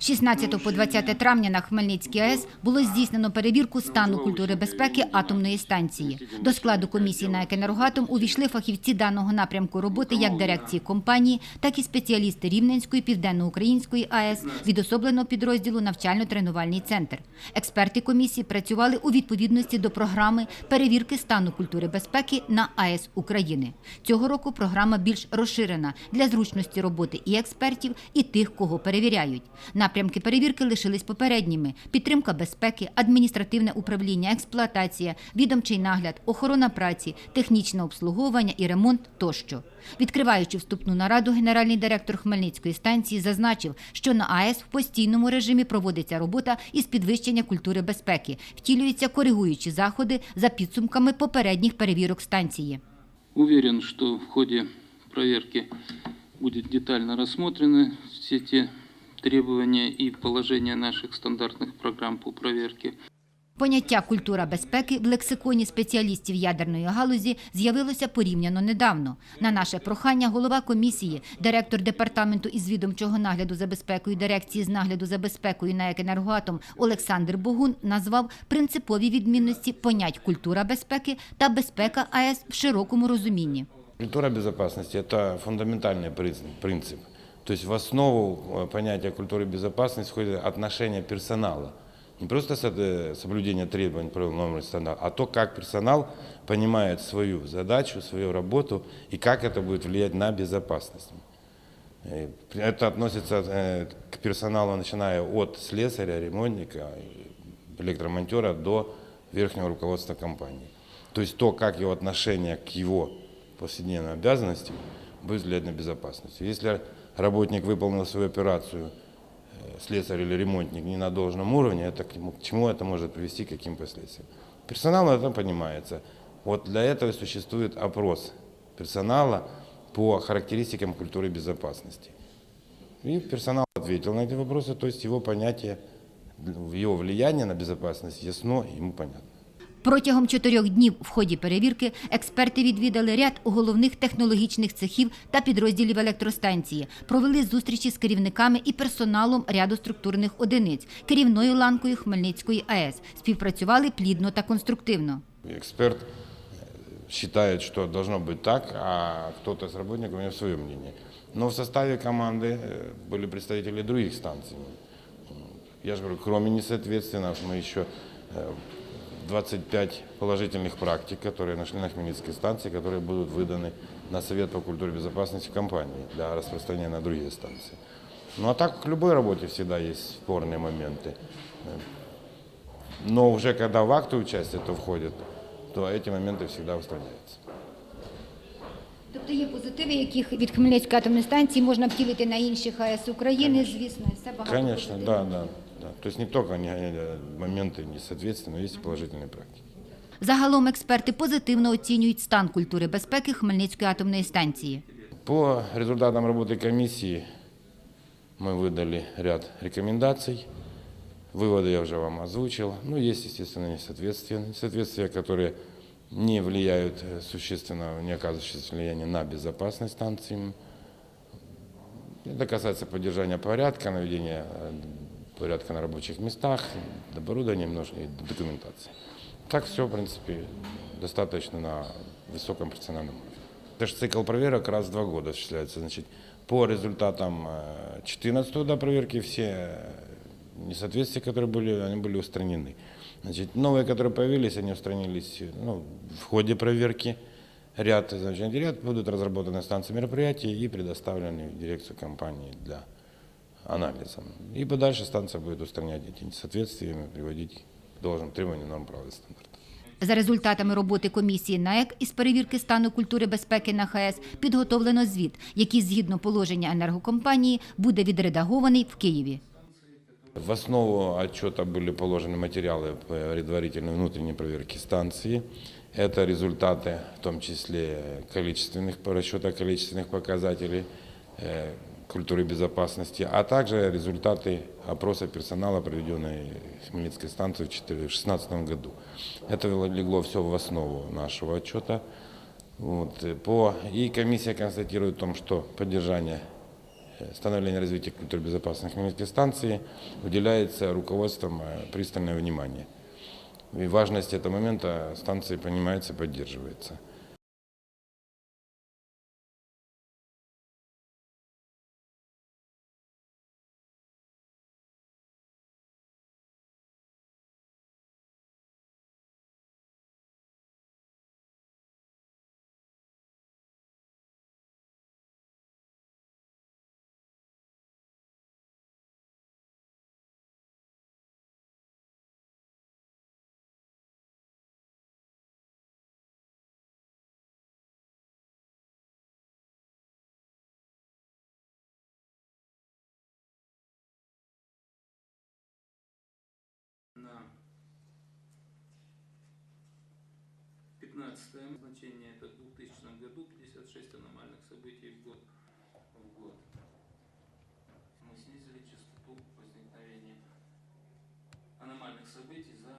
16 по 20 травня на Хмельницькій АЕС було здійснено перевірку стану культури безпеки атомної станції. До складу комісії на «Енергоатом» увійшли фахівці даного напрямку роботи як дирекції компанії, так і спеціалісти Рівненської, Південноукраїнської АЕС, відособленого підрозділу навчально-тренувальний центр. Експерти комісії працювали у відповідності до програми перевірки стану культури безпеки на АЕС України. Цього року програма більш розширена для зручності роботи і експертів, і тих, кого перевіряють. Напрямки перевірки лишились попередніми: підтримка безпеки, адміністративне управління, експлуатація, відомчий нагляд, охорона праці, технічне обслуговування і ремонт тощо. Відкриваючи вступну нараду, генеральний директор Хмельницької станції зазначив, що на АЕС в постійному режимі проводиться робота із підвищення культури безпеки, втілюються коригуючі заходи за підсумками попередніх перевірок станції. Уверен, что в ходе проверки будет детально рассмотрены все те требования и положения наших стандартных программ по проверке. Поняття культура безпеки в лексиконі спеціалістів ядерної галузі з'явилося порівняно недавно. На наше прохання голова комісії, директор департаменту із відомчого нагляду за безпекою дирекції з нагляду за безпекою на «Енергоатом» Олександр Богун назвав принципові відмінності понять культура безпеки та безпека АЕС в широкому розумінні. Культура безопасности – это фундаментальный приз- принцип. То есть в основу э, понятия культуры безопасности входит отношение персонала. Не просто э, соблюдение требований правил норм и стандартов, а то, как персонал понимает свою задачу, свою работу и как это будет влиять на безопасность. Это относится э, к персоналу, начиная от слесаря, ремонтника, электромонтера до верхнего руководства компании. То есть то, как его отношение к его повседневным обязанностям будет влиять на безопасность. Если работник выполнил свою операцию, э, слесарь или ремонтник не на должном уровне, это к, к чему это может привести, к каким последствиям. Персонал это понимается. Вот для этого существует опрос персонала по характеристикам культуры безопасности. И персонал ответил на эти вопросы, то есть его понятие, его влияние на безопасность ясно, ему понятно. Протягом чотирьох днів в ході перевірки експерти відвідали ряд головних технологічних цехів та підрозділів електростанції, провели зустрічі з керівниками і персоналом ряду структурних одиниць, керівною ланкою Хмельницької АЕС. Співпрацювали плідно та конструктивно. Эксперт э, считает, что должно быть так, а кто-то из работников у него свое мнение. Но в составе команды э, были представители других станций. Я же говорю, кроме несоответственных, мы еще э, 25 положительных практик, которые нашли на Хмельницкой станции, которые будут выданы на Совет по культуре безопасности компании для распространения на другие станции. Ну а так к любой работе всегда есть спорные моменты. Но уже когда в акты участия это входит, то эти моменты всегда устраняются. Тобто є позитиви, яких від Хмельницької атомної станції можна втілити на інших АЕС України, звісно, і все багато. Конечно, позитивів. да, да, да. То есть не только не- э, моменты несоответствия, но есть и положительные практики. Загалом експерти позитивно оцінюють стан культури безпеки Хмельницької атомної станції. По результатам работы комиссии мы выдали ряд рекомендаций. Выводы я уже вам озвучил. Ну, есть, естественно, несоответствия, несоответствия, которые не влияют э, существенно, не оказывают существенного влияния на безопасность станции. Это касается поддержания порядка, наведения э, порядка на рабочих местах, оборудования немножко и документации. Так все, в принципе, достаточно на высоком профессиональном уровне. Это же цикл проверок раз в два года осуществляется. Значит, по результатам 2014 года проверки все э, несоответствия, которые были, они были устранены. Значит, новые, которые появились, они устранились ну, в ходе проверки. Ряд, значит, ряд будут разработаны станции мероприятий и предоставлены в дирекцию компании для анализа. И дальше станция будет устранять эти несоответствия, приводить к должным требованиям норм права и стандартов. За результатами роботи комісії НАЕК із перевірки стану культури безпеки на ХАЕС підготовлено звіт, який згідно положення енергокомпанії буде відредагований в Києві. В основу отчета были положены материалы по предварительной внутренней проверке станции. Это результаты, в том числе количественных, по расчета количественных показателей э, культуры безопасности, а также результаты опроса персонала, проведенной Хмельницкой станцией в 2016 году. Это легло все в основу нашего отчета. Вот, э, по, и комиссия констатирует о том, что поддержание э, становления развития культуры безопасности Хмельницкой станции уделяется руководством э, пристальное внимание. И важность этого момента станции понимается и поддерживается. 15 значение это в 2000 году 56 аномальных событий в год. В год. Мы снизили частоту возникновения аномальных событий